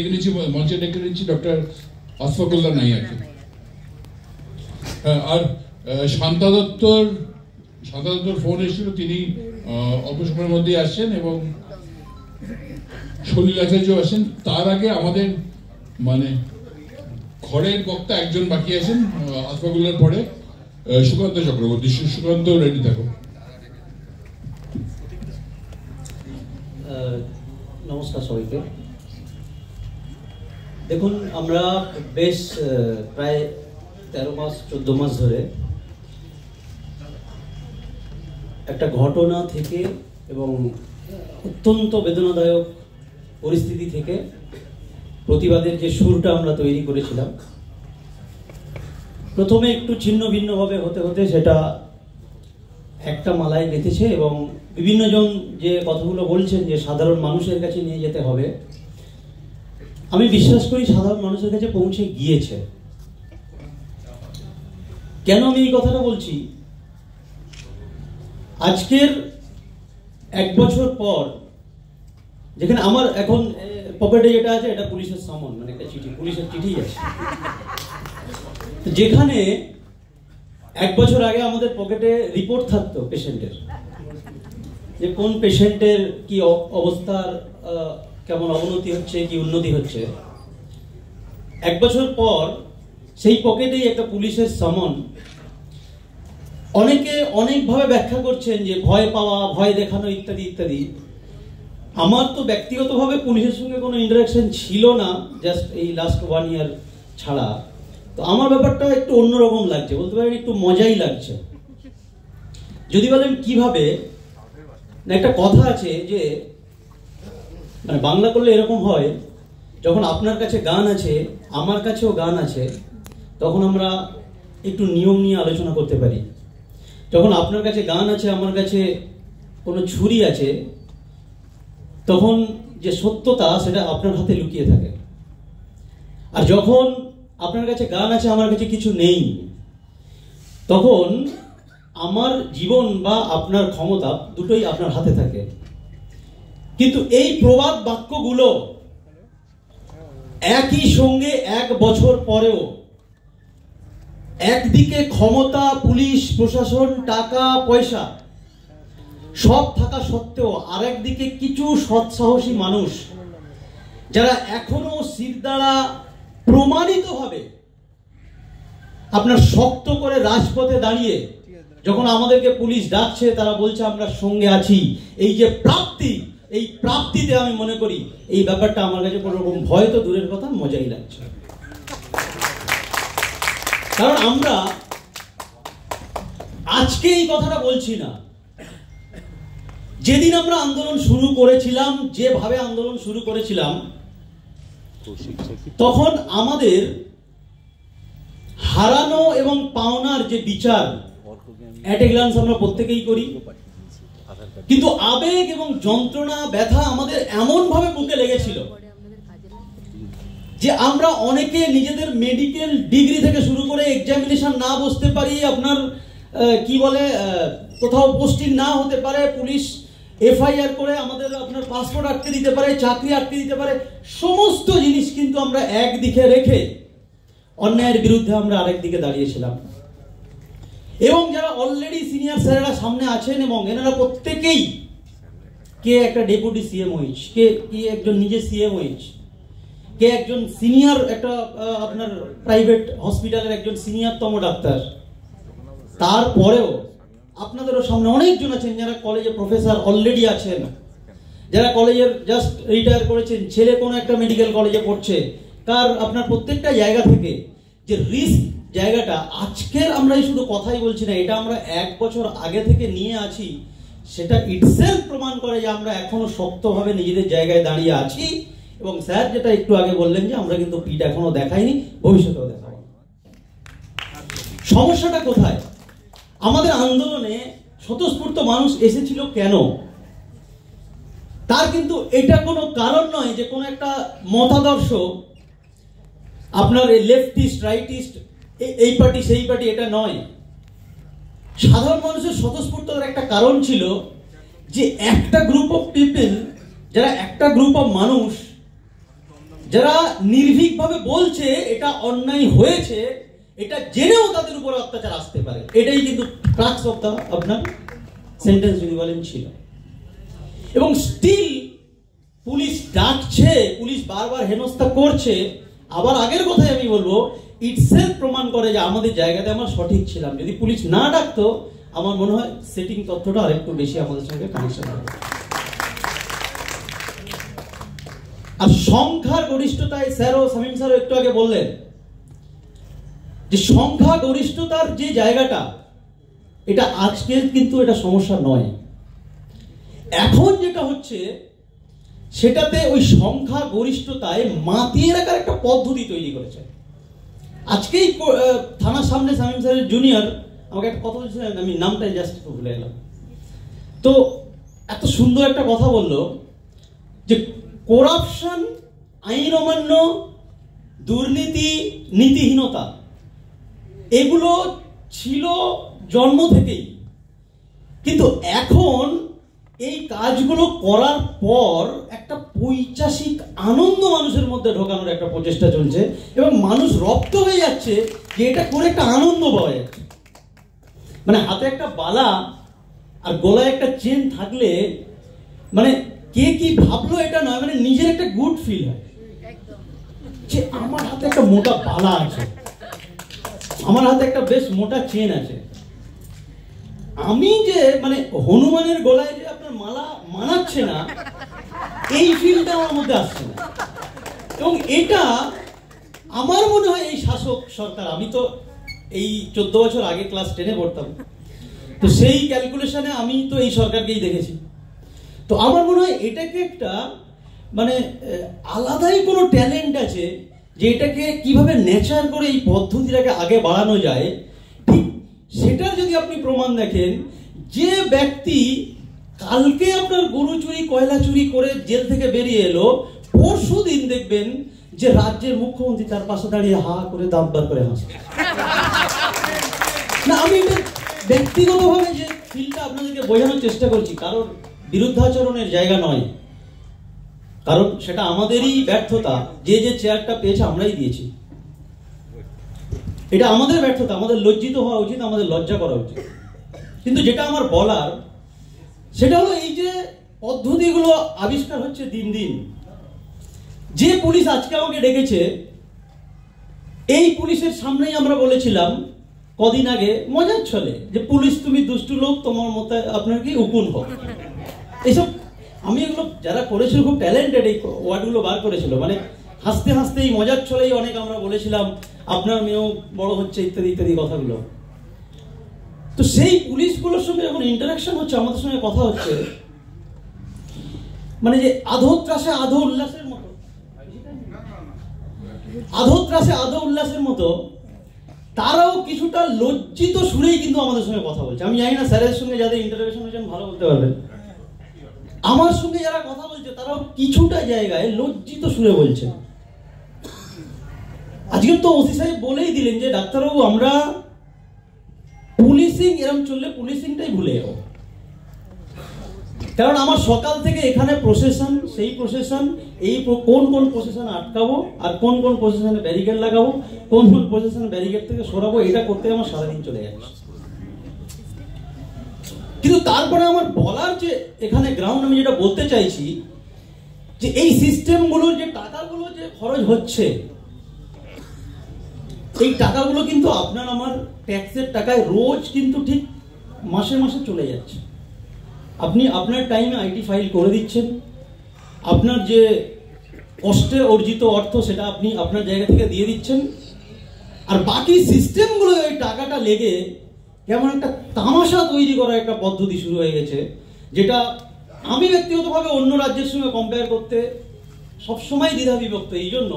ডেকে নিচ্ছি ডক্টর অস্ফাকুল্লা নাইয়াকে হ্যাঁ, আর শান্তা দত্তর শান্তা দত্তর ফোন এসেছিল তিনি আহ, অল্প সময়ের মধ্যেই আসছেন এবং সলিল আচার্য আসেন তার আগে আমাদের মানে ঘরের বক্তা একজন বাকি আছেন আসফাকুল্লার পরে সুকান্ত চক্রবর্তী। সুকান্ত রেডি থাকো নমস্কার সবাইকে। দেখুন, আমরা বেশ প্রায় তেরো মাস, চোদ্দ মাস ধরে একটা ঘটনা থেকে এবং অত্যন্ত বেদনাদায়ক পরিস্থিতি থেকে প্রতিবাদের যে সুরটা আমরা তৈরি করেছিলাম, প্রথমে একটু ছিন্ন ভিন্নভাবে হতে হতে সেটা একটা মালায় বেঁধেছে এবং বিভিন্নজন যে কথাগুলো বলছেন যে সাধারণ মানুষের কাছে নিয়ে যেতে হবে আমি বিশ্বাস করি সাধারণ মানুষের কাছে পৌঁছে গিয়েছে। কেন আমি এই কথাটা বলছি? আজকের এক বছর পর, যেখানে আমার এখন পকেটে যেটা আছে, এটা পুলিশের সামন মানে একটা চিঠি, পুলিশের চিঠি আছে। যেখানে এক বছর আগে আমাদের পকেটে রিপোর্ট থাকতো পেশেন্টের, যে কোন পেশেন্টের কি অবস্থার কেমন অবনতি হচ্ছে কি উন্নতি হচ্ছে। এক বছর পর সেই পকেটেই একটা পুলিশের সমন। অনেকে অনেকভাবে ব্যাখ্যা করছেন যে ভয় পাওয়া, ভয় দেখানো ইত্যাদি ইত্যাদি। আমার তো ব্যক্তিগতভাবে পুলিশের সঙ্গে কোনো ইন্টারাকশন ছিল না জাস্ট এই লাস্ট ওয়ান ইয়ার ছাড়া। তো আমার ব্যাপারটা একটু অন্যরকম লাগছে, বলতে পারেন একটু মজাই লাগছে। যদি বলেন কীভাবে একটা কথা আছে যে মানে বাংলা করলে এরকম হয়, যখন আপনার কাছে গান আছে, আমার কাছেও গান আছে, তখন আমরা একটু নিয়ম নিয়ে আলোচনা করতে পারি। যখন আপনার কাছে গান আছে, আমার কাছে কোনো ছুরি আছে, তখন যে সত্যতা, সেটা আপনার হাতে লুকিয়ে থাকে। আর যখন আপনার কাছে গান আছে, আমার কাছে কিছু নেই, তখন আমার জীবন বা আপনার ক্ষমতা দুটোই আপনার হাতে থাকে। কিন্তু এই প্রবাদ বাক্যগুলো একই সঙ্গে এক বছর পরেও একদিকে ক্ষমতা, পুলিশ, প্রশাসন, টাকা, পয়সা, সব থাকা সত্ত্বেও আরেকদিকে কিছু সৎসাহসী মানুষ যারা এখনও সিরদারা প্রমাণিত হবে। আপনার শক্ত করে রাজপথে দাঁড়িয়ে যখন আমাদেরকে পুলিশ ডাকছে, তারা বলছে, আমরা সঙ্গে আছি। এই যে প্রাপ্তি এই প্রাপ্তিতে আমি মনে করি এই ব্যাপারটা আমার কাছে কোনো রকম ভয় তো দূরের কথা, মজাই লাগছে। কারণ আমরা আজকে এই কথাটা বলছি না। যেদিন আমরা আন্দোলন শুরু করেছিলাম, যেভাবে আন্দোলন শুরু করেছিলাম, তখন আমাদের হারানো এবং পাওনার যে বিচার অ্যাট এ গ্লান্স আমরা প্রত্যেকেই করি। কিন্তু আবেগ এবং যন্ত্রণা, ব্যথা আমাদের এমন ভাবে বুকে লেগেছিল যে আমরা অনেকে নিজেদের মেডিকেল ডিগ্রি থেকে শুরু করে এক্সামিনেশন না বসতে পারি, আপনার কি বলে কোথাও পোস্টিং না হতে পারে, পুলিশ এফআইআর করে আমাদের আপনার পাসপোর্ট আটকে দিতে পারে, চাকরি আটকে দিতে পারে, সমস্ত জিনিস কিন্তু আমরা একদিকে রেখে অন্যায়ের বিরুদ্ধে আমরা আরেক দিকে দাঁড়িয়েছিলাম। এবং যারা অলরেডি সিনিয়র স্যারেরা সামনে আছেন এবং এনারা প্রত্যেকেই কে একটা ডেপুটি সিএম হয়েছে কে, কি একজন নিজে সিএম হয়েছে কে একজন সিনিয়র একটা আপনার প্রাইভেট হসপিটালের একজন সিনিয়রতম ডাক্তার। তারপরেও আপনাদেরও সামনে অনেকজন আছেন যারা কলেজে প্রফেসর অলরেডি আছেন। যারা কলেজের জাস্ট রিটায়ার করেছেন, ছেলে কোনো একটা মেডিকেল কলেজে পড়ছে, তার আপনার প্রত্যেকটা জায়গা থেকে যে রিস্ক জায়গাটা আজকের আমরা শুধু কথাই বলছি না, এটা আমরা এক বছর আগে থেকে নিয়ে আছি। সেটা ইটসেলফ প্রমাণ করে যে আমরা এখনও শক্তভাবে নিজেদের জায়গায় দাঁড়িয়ে আছি। এবং স্যার যেটা একটু আগে বললেন যে আমরা কিন্তু পিঠ এখনও দেখাইনি, ভবিষ্যতেও দেখাবো। সমস্যাটা কোথায়? আমাদের আন্দোলনে স্বতঃস্ফূর্ত মানুষ এসেছিল কেন? তার কিন্তু এটা কোনো কারণ নয় যে কোনো একটা মতাদর্শ, আপনার এই লেফটিস্ট রাইটিস্ট এই পার্টি, সেই পার্টি, এটা নয়। সাধারণ মানুষের স্বতঃস্ফূর্ততার একটা কারণ ছিল যে একটা গ্রুপ অফ পিপল যারা একটা গ্রুপ অফ মানুষ, যারা নির্ভীকভাবে বলছে এটা অন্যায় হয়েছে, এটা জেনেও তাদের উপরে অত্যাচার আসতে পারে। এটাই কিন্তু ক্রাক্স অফ দ্য আপনার সেন্টেন্স যদি বলেন ছিল। এবং স্টিল পুলিশ ডাকছে, পুলিশ বারবার হেনস্থা করছে। আবার আগের কথাই আমি বলব ইটসেলফ প্রমাণ করে যে আমাদের জায়গাতে আমরা সঠিক ছিলাম। যদি পুলিশ না ডাকতো, আমার মনে হয় সেটিং তথ্যটা আরেকটু বেশি আমাদের সঙ্গে কানেকশন হবে। আর সংখ্যার গরিষ্ঠতায় স্যারও শামীম স্যারও একটু আগে বললেন যে সংখ্যা গরিষ্ঠতার যে জায়গাটা, এটা আজকে কিন্তু এটা সমস্যা নয়। এখন যেটা হচ্ছে, সেটাতে ওই সংখ্যা গরিষ্ঠতায় মাতিয়ে রাখার একটা পদ্ধতি তৈরি করেছে। আজকেই থানার সামনে শামীম স্যারের জুনিয়র আমাকে একটা কথা বলছিলেন আমি নামটা জাস্ট ভুলে গেলাম। তো এত সুন্দর একটা কথা বলল যে করাপশন আইন অমান্য দুর্নীতি, নীতিহীনতা, এগুলো ছিল জন্ম থেকেই। কিন্তু এখন এই কাজগুলো করার পর পৈচাসিক আনন্দ মানুষের মধ্যে ঢোকানোর একটা প্রচেষ্টা চলছে এবং মানুষ রপ্ত হয়ে যাচ্ছে যে এটা করে একটা আনন্দ পাওয়া যাচ্ছে। মানে হাতে একটা বালা আর গলায় একটা চেন থাকলে মানে কে কি ভাবলো এটা নয় মানে নিজের একটা গুড ফিল হয়। যে আমার হাতে একটা মোটা বালা আছে, আমার হাতে একটা বেশ মোটা চেন আছে। আমি যে মানে হনুমানের গলায় যে আপনার মালা মানাচ্ছে না এই ফিলটা আমার মধ্যে আসছে না। এবং এটা আমার মনে হয় এই শাসক সরকার, আমি তো এই চোদ্দ বছর আগে ক্লাস টেনে পড়তাম। তো সেই ক্যালকুলেশনে আমি তো এই সরকারকেই দেখেছি। তো আমার মনে হয় এটাকে একটা মানে আলাদাই কোনো ট্যালেন্ট আছে যে এটাকে কীভাবে নেচার করে এই পদ্ধতিটাকে আগে বাড়ানো যায়। ঠিক সেটার যদি আপনি প্রমাণ দেখেন, যে ব্যক্তি কালকে আপনার গরু চুরি, কয়লা চুরি করে জেল থেকে বেরিয়ে এলো পরশু দিন দেখবেন যে রাজ্যের মুখ্যমন্ত্রী তার পাশে দাঁড়িয়ে হা করে দাবদার করে হাসছে। না, আমি ব্যক্তিগতভাবে যে ফিলটা আপনাদেরকে বোঝানোর চেষ্টা করছি, কারণ বিরুদ্ধাচরণের জায়গা নয়। কারণ সেটা আমাদেরই ব্যর্থতা, যে যে চেয়ারটা পেয়েছে আমরাই দিয়েছি। এটা আমাদের ব্যর্থতা, আমাদের লজ্জিত হওয়া উচিত, আমাদের লজ্জা করা উচিত। কিন্তু যেটা আমার বলার সেটা হলো এই যে পদ্ধতিগুলো আবিষ্কার হচ্ছে দিন দিন। যে পুলিশ আজকে আমাকে ডেকেছে, এই পুলিশের সামনেই আমরা বলেছিলাম কদিন আগে, মজার ছলে, যে পুলিশ তুমি দুষ্টু লোক, তোমার মতে আপনার কি উকুন হোক। এইসব আমি এগুলো যারা করেছিল, খুব ট্যালেন্টেড এই ওয়ার্ডগুলো বার করেছিল। মানে হাসতে হাসতে এই মজার ছলেই অনেক আমরা বলেছিলাম, আপনার মেয়েও বড় হচ্ছে, ইত্যাদি ইত্যাদি কথাগুলো। তো সেই পুলিশগুলোর সঙ্গে যখন ইন্টারাকশন হচ্ছে, আমাদের সঙ্গে কথা হচ্ছে মানে যে আধো ত্রাসে আধো উল্লাসের মতো, আধো ত্রাসে আধো উল্লাসের মতো, তারাও কিছুটা লজ্জিত সুরেই কিন্তু আমাদের সঙ্গে কথা বলছে। আমি জানি না স্যারের সঙ্গে যাদের ইন্টারাকশন হয়েছেন ভালো বলতে পারবেন আমার সঙ্গে যারা কথা বলছে, তারাও কিছুটা জায়গায় লজ্জিত সুরে বলছে। আজকে তো ওসি সাহেব বলেই দিলেন যে, ডাক্তারবাবু, আমরা পুলিশিং, এরম চললে পুলিশিংটাই ভুলে যাব। কারণ আমার সকাল থেকে এখানে প্রসেশন সেই প্রসেশন এই কোন কোন প্রসেশন আটকাবো, আর কোন কোন প্রসেশনে ব্যারিকেড লাগাবো, কোন কোন প্রসেশনে ব্যারিকেড থেকে সরাবো, এটা করতে আমার সারাদিন চলে যাচ্ছে। কিন্তু তারপরে আমার বলার যে এখানে গ্রাউন্ড আমি যেটা বলতে চাইছি, যে এই সিস্টেমগুলোর যে টাকাগুলো যে খরচ হচ্ছে এই টাকাগুলো কিন্তু আপনার আমার ট্যাক্সের টাকায় রোজ কিন্তু ঠিক মাসে মাসে চলে যাচ্ছে। আপনি আপনার টাইমে আইটি ফাইল করে দিচ্ছেন। আপনার যে কষ্টে অর্জিত অর্থ সেটা আপনি আপনার জায়গা থেকে দিয়ে দিচ্ছেন। আর বাকি সিস্টেমগুলো ওই টাকাটা লেগে কেমন একটা তামাশা তৈরি করার একটা পদ্ধতি শুরু হয়ে গেছে, যেটা আমি ব্যক্তিগতভাবে অন্য রাজ্যের সঙ্গে কম্পেয়ার করতে সবসময় দ্বিধা বিভক্ত এই জন্য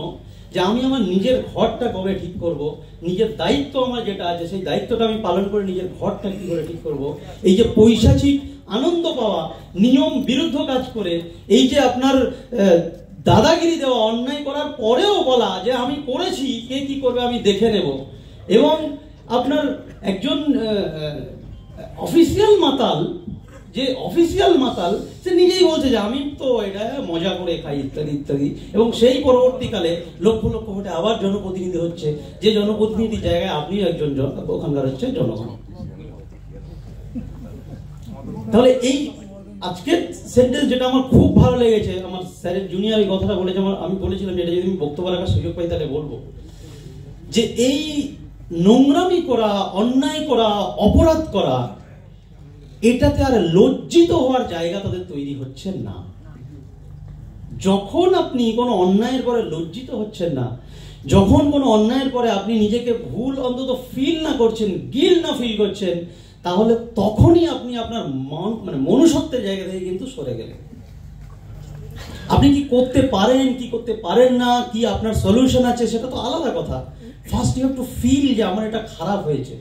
যে আমি আমার নিজের ঘরটা কবে ঠিক করব, নিজের দায়িত্ব আমার যেটা আছে, সেই দায়িত্বটা আমি পালন করে নিজের ঘরটা কি করে ঠিক করব। এই যে পৈশাচিক আনন্দ পাওয়া, নিয়ম বিরুদ্ধ কাজ করে, এই যে আপনার দাদাগিরি দেওয়া, অন্যায় করার পরেও বলা যে আমি করেছি, কে কি করবে আমি দেখে নেব। এবং আপনার একজন অফিসিয়াল মাতাল যে অফিসিয়াল মাতাল, সে নিজেই বলছে যে, আমি তো এটা মজা করে খাই, ইত্যাদি ইত্যাদি। এবং সেই পরবর্তীকালে লক্ষ লক্ষ ভোটে আবার জনপ্রতিনিধি হচ্ছে। যে জনপ্রতিনিধি জায়গায় আপনি একজন জন- ওখানকার হচ্ছে জনগণ। তাহলে এই আজকের সেন্টেন্স যেটা আমার খুব ভালো লেগেছে, আমার স্যারের জুনিয়র এই কথাটা বলেছে, আমার আমি বলেছিলাম যে এটা যদি আমি বক্তব্য রাখার সুযোগ পাই তাহলে বলব। যে এই নোংরামি করা, অন্যায় করা, অপরাধ করা এটাতে আর লজ্জিত হওয়ার জায়গা তাদের তৈরি হচ্ছে না। যখন আপনি কোনো অন্যায়ের পরে লজ্জিত হচ্ছেন না, যখন কোনো অন্যায়ের পরে আপনি নিজেকে ভুল অন্তত ফিল না করছেন গিল না ফিল করছেন, তাহলে তখনই আপনি আপনার মন মানে মনুষ্যত্বের জায়গা থেকে কিন্তু সরে গেলেন। আপনি কি করতে পারেন, কি করতে পারেন না, কি আপনার সলিউশন আছে, সেটা তো আলাদা কথা। First you have to feel যে আমার এটা খারাপ হয়েছে।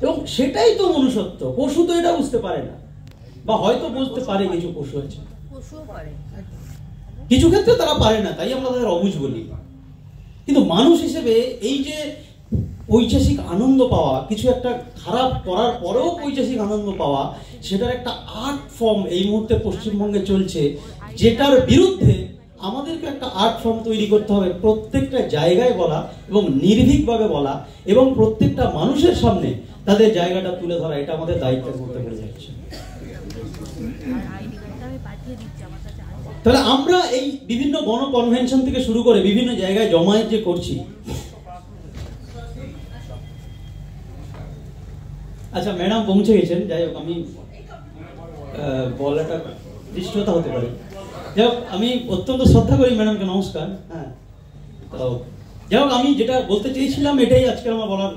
এবং সেটাই তো মনুষ্যত্ব। পশু তো এটা বুঝতে পারে না। বা হয়তো বুঝতে পারে কিছু পশু আছে। কিছু ক্ষেত্রে তারা পারে না তাই আমরা তাদের অবুঝ বলি। কিন্তু মানুষ হিসেবে এই যে ঐতিহাসিক আনন্দ পাওয়া কিছু একটা খারাপ করার পরেও ঐতিহাসিক আনন্দ পাওয়া সেটার একটা আর্ট ফর্ম এই মুহূর্তে পশ্চিমবঙ্গে চলছে যেটার বিরুদ্ধে আমাদেরকে একটা আর্ট ফর্ম তৈরি করতে হবে প্রত্যেকটা জায়গায় বলা এবং নির্ভীকভাবে বলা এবং প্রত্যেকটা মানুষের সামনে তাদের জায়গাটা তুলে ধরা, এটা আমাদের দায়িত্বের মধ্যে পড়ে যাচ্ছে। তাহলে আমরা এই বিভিন্ন গণ কনভেনশন থেকে শুরু করে বিভিন্ন জায়গায় জমায়েত যে করছি। আচ্ছা ম্যাডাম পৌঁছে গেছেন, যাই হোক, আমি বলাটা দৃষ্টতা হতে পারে। যাই হোক, আমি অত্যন্ত শ্রদ্ধা করি ম্যাডামকে নমস্কার। হ্যাঁ তো, যাই হোক, আমি যেটা বলতে চেয়েছিলাম, এটাই আজকে আমার বলার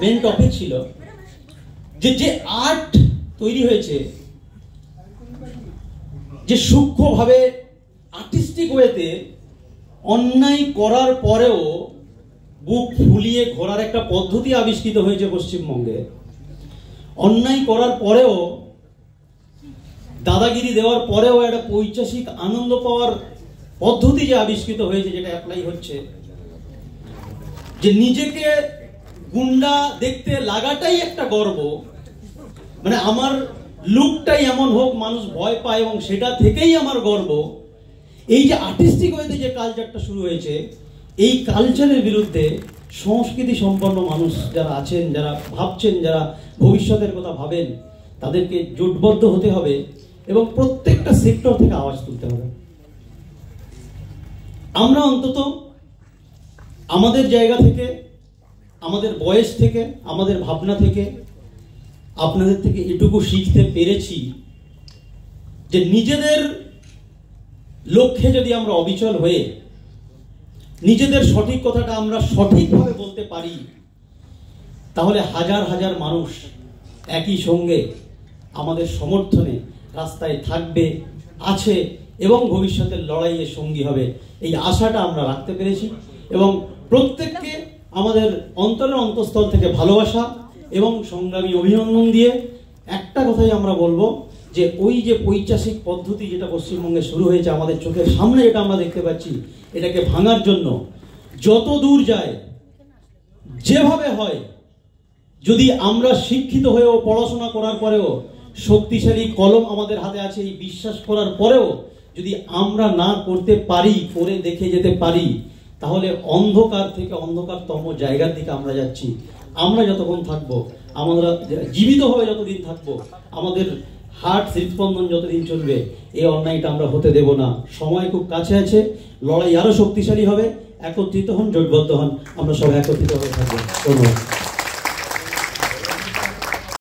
মেন টপিক ছিল যে যে আর্ট তৈরি হয়েছে, যে সূক্ষ্মভাবে আর্টিস্টিক ওয়েতে অন্যায় করার পরেও বুক ফুলিয়ে ঘোরার একটা পদ্ধতি আবিষ্কৃত হয়েছে পশ্চিমবঙ্গে। অন্যায় করার পরেও, দাদাগিরি দেওয়ার পরেও একটা পৈচাসিক আনন্দ পাওয়ার পদ্ধতি যে আবিষ্কৃত হয়েছে, যেটা অ্যাপ্লাই হচ্ছে, যে নিজেকে গুন্ডা দেখতে লাগাটাই একটা গর্ব। মানে আমার লুকটাই এমন হোক, মানুষ ভয় পায় এবং সেটা থেকেই আমার গর্ব। এই যে আর্টিস্টিক ওয়েতে যে কালচারটা শুরু হয়েছে, এই কালচারের বিরুদ্ধে সংস্কৃতি সম্পন্ন মানুষ যারা আছেন, যারা ভাবছেন, যারা ভবিষ্যতের কথা ভাবেন, তাদেরকে জোটবদ্ধ হতে হবে এবং প্রত্যেকটা সেক্টর থেকে আওয়াজ তুলতে হবে। আমরা অন্তত আমাদের জায়গা থেকে আমাদের বয়স থেকে, আমাদের ভাবনা থেকে, আপনাদের থেকে এটুকু শিখতে পেরেছি যে নিজেদের লক্ষ্যে যদি আমরা অবিচল হয়ে নিজেদের সঠিক কথাটা আমরা সঠিকভাবে বলতে পারি, তাহলে হাজার হাজার মানুষ একই সঙ্গে আমাদের সমর্থনে রাস্তায় থাকবে, আছে এবং ভবিষ্যতের লড়াইয়ে সঙ্গী হবে। এই আশাটা আমরা রাখতে পেরেছি এবং প্রত্যেককে আমাদের অন্তরের অন্তঃস্থল থেকে ভালোবাসা এবং সংগ্রামী অভিনন্দন দিয়ে একটা কথাই আমরা বলব যে ওই যে পৈচাসিক পদ্ধতি যেটা পশ্চিমবঙ্গে শুরু হয়েছে আমাদের চোখের সামনে যেটা আমরা দেখতে পাচ্ছি, এটাকে ভাঙার জন্য যত দূর যায়, যেভাবে হয়, যদি আমরা শিক্ষিত হয়েও পড়াশোনা করার পরেও শক্তিশালী কলম আমাদের হাতে আছে এই বিশ্বাস করার পরেও যদি আমরা না করতে পারি, করে দেখে যেতে পারি তাহলে অন্ধকার থেকে অন্ধকারতম জায়গার দিকে আমরা যাচ্ছি। আমরা যতক্ষণ থাকব, আমরা হয়ে যতদিন থাকব, আমাদের হার্ট হৃদস্পন্দন যতদিন চলবে, এই অন্যায়টা আমরা হতে দেব না। সময় খুব কাছে আছে, লড়াই আরও শক্তিশালী হবে, একত্রিত হন, জোটবদ্ধ হন, আমরা সবাই একত্রিত হয়ে থাকব। ধন্যবাদ।